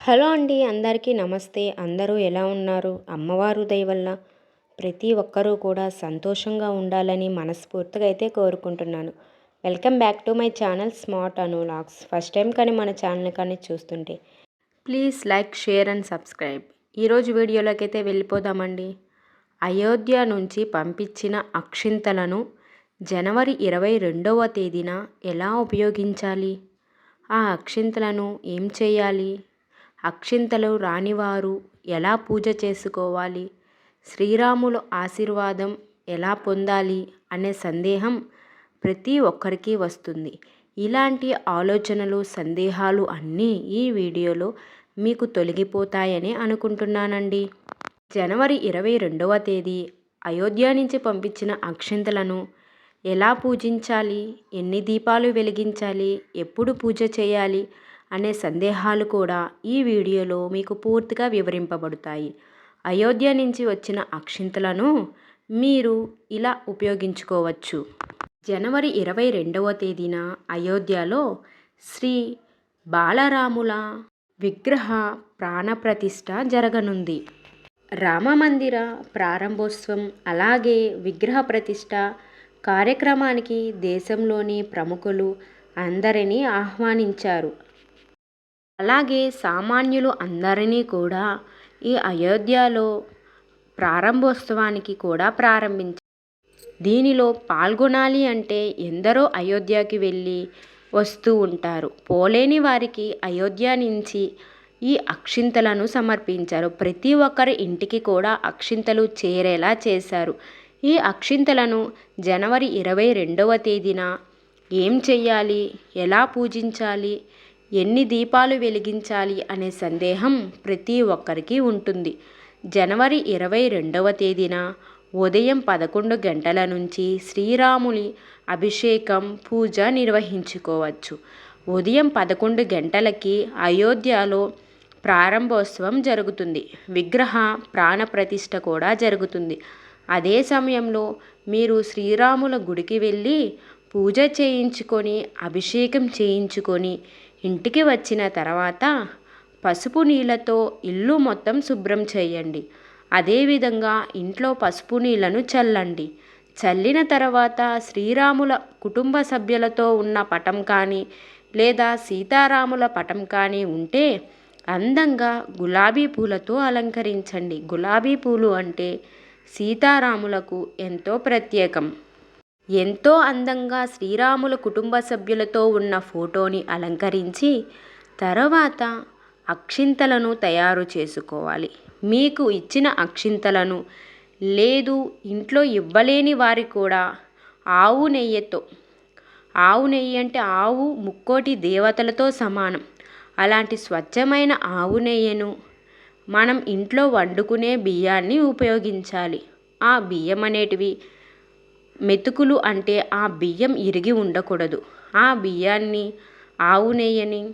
Hello అండి అందరికీ నమస్తే. అందరూ ఎలా ఉన్నారు? అమ్మవారు దయ వల్ల ప్రతి ఒక్కరూ కూడా సంతోషంగా ఉండాలని మనస్ఫూర్తిగా అయితే కోరుకుంటున్నాను. Welcome back to my channel smart Anu logs first time కానీ మన ఛానల్ కానీ చూస్తుంటే please like share and subscribe. ఈరోజు వీడియోలోకి అయితే వెళ్ళిపోదామండి. అయోధ్య నుంచి పంపించిన అక్షింతలను జనవరి ఇరవై రెండవ తేదీన ఎలా ఉపయోగించాలి? ఆ అక్షింతలను ఏం చేయాలి? అక్షింతలు రానివారు ఎలా పూజ చేసుకోవాలి? శ్రీరాముల ఆశీర్వాదం ఎలా పొందాలి? అనే సందేహం ప్రతి ఒక్కరికి వస్తుంది. ఇలాంటి ఆలోచనలు సందేహాలు అన్నీ ఈ వీడియోలో మీకు తొలగిపోతాయని అనుకుంటున్నానండి. జనవరి ఇరవై రెండవ తేదీ అయోధ్య నుంచి పంపించిన అక్షింతలను ఎలా పూజించాలి? ఎన్ని దీపాలు వెలిగించాలి? ఎప్పుడు పూజ చేయాలి? అనే సందేహాలు కూడా ఈ వీడియోలో మీకు పూర్తిగా వివరింపబడతాయి. అయోధ్య నుంచి వచ్చిన అక్షింతలను మీరు ఇలా ఉపయోగించుకోవచ్చు. జనవరి ఇరవై రెండవ తేదీన అయోధ్యలో శ్రీ బాలరాముల విగ్రహ ప్రాణప్రతిష్ఠ జరగనుంది. రామమందిర ప్రారంభోత్సవం అలాగే విగ్రహ ప్రతిష్ట కార్యక్రమానికి దేశంలోని ప్రముఖులు అందరినీ ఆహ్వానించారు. అలాగే సామాన్యులు అందరినీ కూడా ఈ అయోధ్యలో ప్రారంభోత్సవానికి కూడా ప్రారంభించారు దీనిలో పాల్గొనాలి అంటే ఎందరో అయోధ్యకి వెళ్ళి వస్తూ ఉంటారు. పోలేని వారికి అయోధ్య నుంచి ఈ అక్షింతలను సమర్పించారు. ప్రతి ఒక్కరి ఇంటికి కూడా అక్షింతలు చేరేలా చేశారు. ఈ అక్షింతలను జనవరి ఇరవై రెండవ తేదీన ఏం చేయాలి ఎలా పూజించాలి? ఎన్ని దీపాలు వెలిగించాలి అనే సందేహం ప్రతి ఒక్కరికి ఉంటుంది. జనవరి ఇరవై రెండవ తేదీన ఉదయం పదకొండు గంటల నుంచి శ్రీరాముని అభిషేకం పూజ నిర్వహించుకోవచ్చు. ఉదయం పదకొండు గంటలకి అయోధ్యలో ప్రారంభోత్సవం జరుగుతుంది. విగ్రహ ప్రాణప్రతిష్ఠ కూడా జరుగుతుంది. అదే సమయంలో మీరు శ్రీరాముల గుడికి వెళ్ళి పూజ చేయించుకొని అభిషేకం చేయించుకొని ఇంటికి వచ్చిన తర్వాత పసుపు నీళ్ళతో ఇల్లు మొత్తం శుభ్రం చేయండి. అదేవిధంగా ఇంట్లో పసుపు నీళ్ళను చల్లండి. చల్లిన తర్వాత శ్రీరాముల కుటుంబ సభ్యులతో ఉన్న పటం కానీ లేదా సీతారాముల పటం కానీ ఉంటే అందంగా గులాబీ పూలతో అలంకరించండి. గులాబీ పూలు అంటే సీతారాములకు ఎంతో ప్రత్యేకం. ఎంతో అందంగా శ్రీరాముల కుటుంబ సభ్యులతో ఉన్న ఫోటోని అలంకరించి తర్వాత అక్షింతలను తయారు చేసుకోవాలి. మీకు ఇచ్చిన అక్షింతలను లేదు ఇంట్లో ఇవ్వలేని వారి కూడా ఆవు నెయ్యితో. ఆవు నెయ్యి అంటే ఆవు ముక్కోటి దేవతలతో సమానం. అలాంటి స్వచ్ఛమైన ఆవు నెయ్యను మనం ఇంట్లో వండుకునే బియ్యాన్ని ఉపయోగించాలి. ఆ బియ్యం అనేటివి మెతుకులు అంటే ఆ బియ్యం ఇరిగి ఉండకూడదు. ఆ బియ్యాన్ని ఆవు నెయ్యని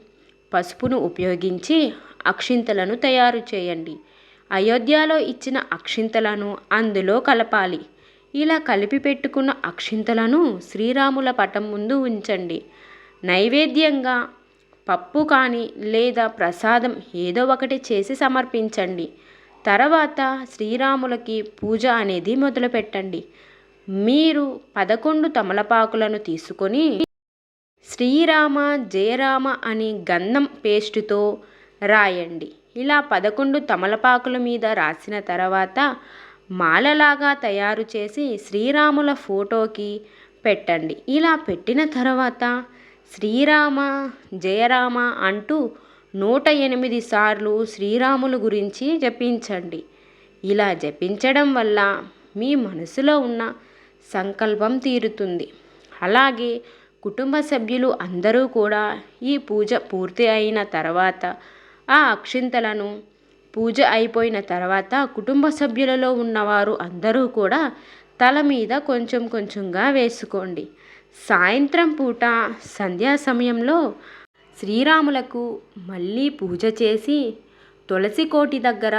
పసుపును ఉపయోగించి అక్షింతలను తయారు చేయండి. అయోధ్యలో ఇచ్చిన అక్షింతలను అందులో కలపాలి. ఇలా కలిపి పెట్టుకున్న అక్షింతలను శ్రీరాముల పటం ముందు ఉంచండి. నైవేద్యంగా పప్పు కానీ లేదా ప్రసాదం ఏదో ఒకటి చేసి సమర్పించండి. తర్వాత శ్రీరాములకి పూజ అనేది మొదలుపెట్టండి. మీరు పదకొండు తమలపాకులను తీసుకొని శ్రీరామ జయరామ అని గంధం పేస్టుతో రాయండి. ఇలా పదకొండు తమలపాకుల మీద రాసిన తర్వాత మాలలాగా తయారు చేసి శ్రీరాముల ఫోటోకి పెట్టండి. ఇలా పెట్టిన తర్వాత శ్రీరామ జయరామ అంటూ నూట ఎనిమిది సార్లు శ్రీరాముల గురించి జపించండి. ఇలా జపించడం వల్ల మీ మనసులో ఉన్న సంకల్పం తీరుతుంది. అలాగే కుటుంబ సభ్యులు అందరూ కూడా ఈ పూజ పూర్తి అయిన తర్వాత ఆ అక్షింతలను పూజ అయిపోయిన తర్వాత కుటుంబ సభ్యులలో ఉన్నవారు అందరూ కూడా తల మీద కొంచెం కొంచెంగా వేసుకోండి. సాయంత్రం పూట సంధ్యా సమయంలో శ్రీరాములకు మళ్ళీ పూజ చేసి తులసి కోటి దగ్గర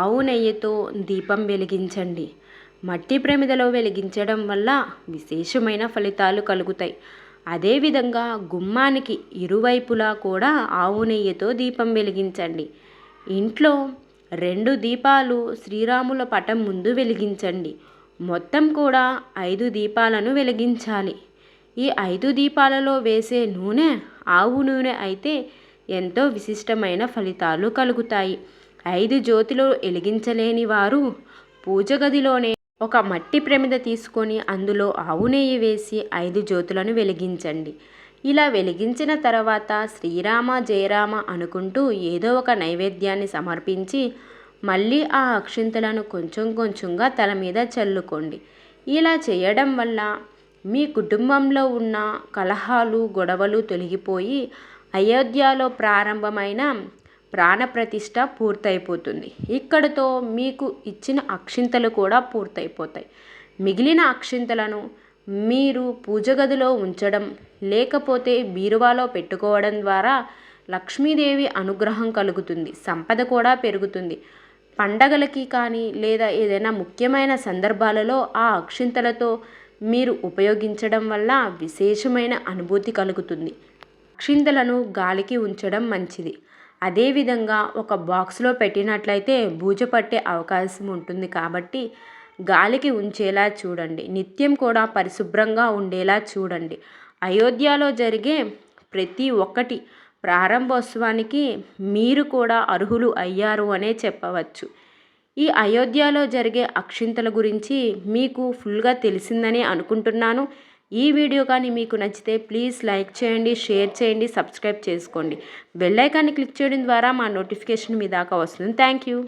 ఆవు నెయ్యితో దీపం వెలిగించండి. మట్టి ప్రమిదలో వెలిగించడం వల్ల విశేషమైన ఫలితాలు కలుగుతాయి. అదేవిధంగా గుమ్మానికి ఇరువైపులా కూడా ఆవు నెయ్యితో దీపం వెలిగించండి. ఇంట్లో రెండు దీపాలు శ్రీరాముల పటం ముందు వెలిగించండి. మొత్తం కూడా ఐదు దీపాలను వెలిగించాలి. ఈ ఐదు దీపాలలో వేసే నూనె ఆవు నూనె అయితే ఎంతో విశిష్టమైన ఫలితాలు కలుగుతాయి. ఐదు జ్యోతిలో వెలిగించలేని వారు పూజ గదిలోనే ఒక మట్టి ప్రమిద తీసుకొని అందులో ఆవు నెయ్యి వేసి ఐదు జ్యోతులను వెలిగించండి. ఇలా వెలిగించిన తర్వాత శ్రీరామ జయరామ అనుకుంటూ ఏదో ఒక నైవేద్యాన్ని సమర్పించి మళ్ళీ ఆ అక్షింతలను కొంచెం కొంచెంగా తల మీద చల్లుకోండి. ఇలా చేయడం వల్ల మీ కుటుంబంలో ఉన్న కలహాలు గొడవలు తొలగిపోయి అయోధ్యలో ప్రారంభమైన ప్రాణప్రతిష్ట పూర్తయిపోతుంది. ఇక్కడతో మీకు ఇచ్చిన అక్షింతలు కూడా పూర్తయిపోతాయి. మిగిలిన అక్షింతలను మీరు పూజ గదిలో ఉంచడం లేకపోతే బీరువాలో పెట్టుకోవడం ద్వారా లక్ష్మీదేవి అనుగ్రహం కలుగుతుంది సంపద కూడా పెరుగుతుంది. పండగలకి కానీ లేదా ఏదైనా ముఖ్యమైన సందర్భాలలో ఆ అక్షింతలతో మీరు ఉపయోగించడం వల్ల విశేషమైన అనుభూతి కలుగుతుంది. అక్షింతలను గాలికి ఉంచడం మంచిది. అదేవిధంగా ఒక బాక్స్లో పెట్టినట్లయితే బూజ పట్టే అవకాశం ఉంటుంది కాబట్టి గాలికి ఉంచేలా చూడండి. నిత్యం కూడా పరిశుభ్రంగా ఉండేలా చూడండి. అయోధ్యలో జరిగే ప్రతి ఒక్కటి ప్రారంభోత్సవానికి మీరు కూడా అర్హులు అయ్యారు అనే చెప్పవచ్చు. ఈ అయోధ్యలో జరిగే అక్షింతల గురించి మీకు ఫుల్గా తెలిసిందని అనుకుంటున్నాను. ఈ వీడియో కానీ మీకు నచ్చితే ప్లీజ్ లైక్ చేయండి షేర్ చేయండి సబ్స్క్రైబ్ చేసుకోండి. బెల్ ఐకాన్ని క్లిక్ చేయడం ద్వారా మా నోటిఫికేషన్ మీ దాకా వస్తుంది. Thank you.